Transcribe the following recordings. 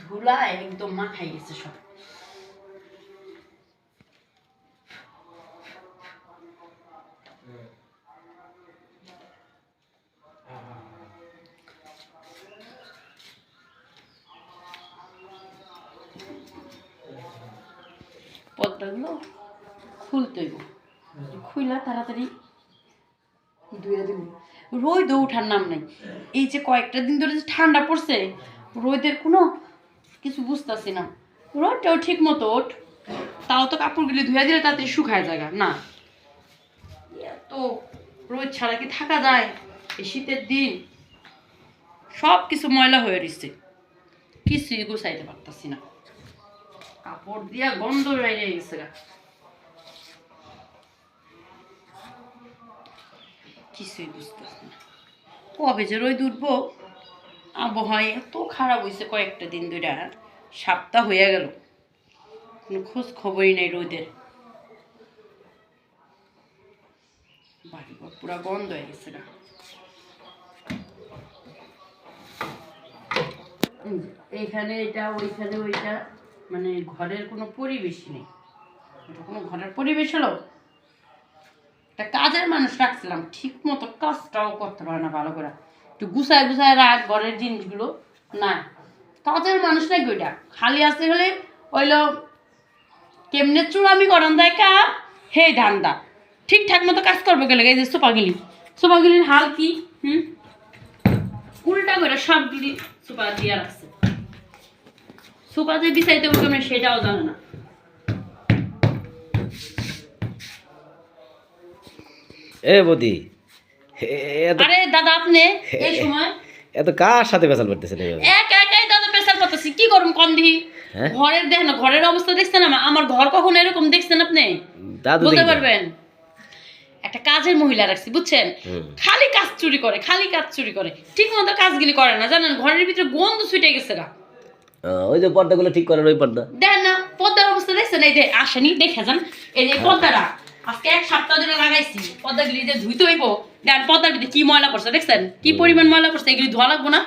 ধুলা একদম মাখাই গেছে সব। পদ্মাগুলো তাড়াতাড়ি। রোদ ওঠার নাম এই যে কয়েকটা দিন ধরে যে ঠান্ডা পড়ছে, রোদের কোনো কিছু বুঝতেছি না। রোদটাও ঠিক মতো ওঠ। তাও তো কাপড়গুলি ধুয়ে দিলে তাড়াতাড়ি শুকায় জায়গা। না। এত রোদ ছাড়া কি থাকা যায়? এই শীতের দিন সব কিছু ময়লা হয়ে রয়েছে কিছুই গুছাইতে পারতাছি না। কাপড় দিয়া গন্ধ বেরিয়ে গেছে গা। কিছুই বুঝতেছি না। কবে যে রোদ উঠবো আবহাওয়া এত খারাপ হয়েছে কয়েকটা দিন ধরে সপ্তাহ হয়ে গেল। কোনো খোঁজ খবরই নেই রোদের। বাড়ি পুরা বন্ধ হয়ে গেছে গা। এইখানে এটা, ওইখানে ওইটা মানে ঘরের কোনো পরিবেশ নেই। কোনো ঘরের পরিবেশ হলো? একটা কাজের মানুষ রাখছিলাম ঠিক মতো কাজটাও করতে পারে না ভালো করে। একটু গুছায় গুছায় রাখ ঘরের জিনিসগুলো। না, কাজের মানুষ নাকি ওইটা? খালি আসতে গেলে ওইলো কেমনে চূড়ামি করান দেয় কা? হে ধান্দা, ঠিকঠাক মতো কাজ করবে গেলে এই যে সোপাগিলি সোপাগিলির হাল কি? হুম? উল্টা করে সবগুলি সোপা দিয়ে রাখছে। সোপা যে বিছাইতে হবে কেমন সেটাও জানে না। এ বদি আরে দাদা আপনি এই সময় এত কার সাথে বেসাল করতেছেন এক একাই দাদা প্রেসার করতেছি কি করুম কম দিহি হ্যাঁ? ঘরের দেখেন ঘরের অবস্থা দেখছেন আমার ঘর কখন এরকম দেখছেন আপনি? দাদু বলতে পারবেন? একটা কাজের মহিলা রাখছি বুঝছেন? খালি কাজ চুরি করে খালি কাজ চুরি করে। ঠিক মতো কাজগুলি করে না জানেন? ঘরের ভিতরে গন্ধ ছুটে গেছে আহ, ওই যে পর্দাগুলো ঠিক করেন ওই পর্দা। দেখেন না পদ্মার অবস্থা দেখছেন? এই যে আসেনি দেখে যান। এই যে পদ্মাটা আজকে এক সপ্তাহ ধরে লাগাইছি। পদ্মাগুলি যে ধুইতে হইব দেখেন পদ্মার ভিতরে কি ময়লা করছে দেখছেন? কি পরিমাণ ময়লা করছে এগুলি ধোয়া লাগবো না।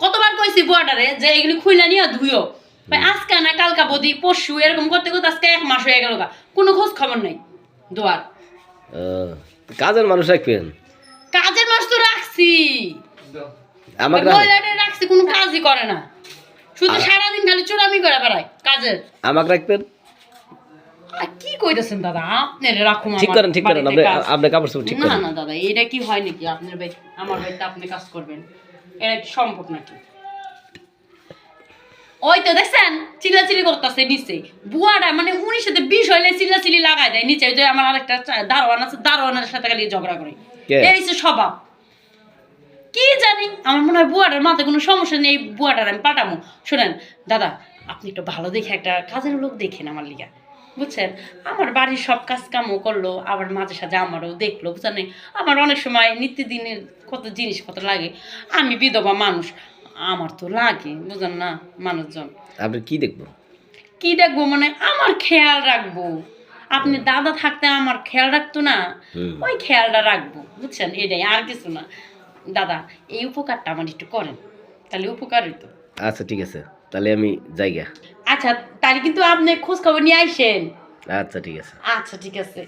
কতবার কইছি বুয়াটারে যে এগুলি খুইলা নিয়ে ধুইও। ভাই আজকে না কালকা বদি পরশু এরকম করতে করতে আজকে এক মাস হয়ে গেল কোনো খোঁজ খবর নাই ধোয়ার। আহ, কাজের মানুষ রাখবেন? কাজের মাস তো রাখছি। আমার মহিলাটা রাখছি কোনো কাজই করে না। শুধু সারাদিন খালি চোরামি করে বেড়ায় কাজের। আমাকে রাখবেন? কি কইতেছেন দাদা? আপনার রাখুন ঠিক করেন ঠিক করেন আপনি আপনি কাপড় চোপড় ঠিক করেন। না দাদা এটা কি হয় নাকি? আপনার ভাই আমার বাড়িতে আপনি কাজ করবেন। এটা কি সম্ভব নাকি? ওই তো দেখছেন চিল্লাচিল্লি করতেছে নিচে। বুয়াটা মানে উনির সাথে বিষ হইলে চিল্লাচিল্লি লাগাই দেয় নিচে যে আমার আরেকটা দারোয়ান আছে দারোয়ানের সাথে খালি ঝগড়া করে। এই হচ্ছে স্বভাব। কি জানি আমার মনে হয় বুয়াটার মাথায় কোনো সমস্যা নেই বুয়াটার আমি পাঠামো। শোনেন দাদা আপনি একটু ভালো দেখে একটা কাজের লোক দেখেন আমার লিগা। বুঝছেন? আমার বাড়ির সব কাজ কামও করল আবার মাঝে সাঝে আমারও দেখল বুঝছেন? আমার অনেক সময় নিত্যদিনের কত জিনিসপত্র লাগে আমি বিধবা মানুষ আমার তো লাগে বুঝেন না মানুষজন। আপনি কি দেখব? কি দেখব মানে আমার খেয়াল রাখব। আপনি দাদা থাকতে আমার খেয়াল রাখতো না ওই খেয়ালটা রাখব বুঝছেন? এটাই আর কিছু না। দাদা এই উপকারটা আমার একটু করেন তাহলে উপকার হইতো। আচ্ছা ঠিক আছে তাহলে আমি জায়গা আচ্ছা তাহলে কিন্তু আপনি খোঁজ খবর নিয়ে আইসেন। আচ্ছা ঠিক আছে। আচ্ছা ঠিক আছে।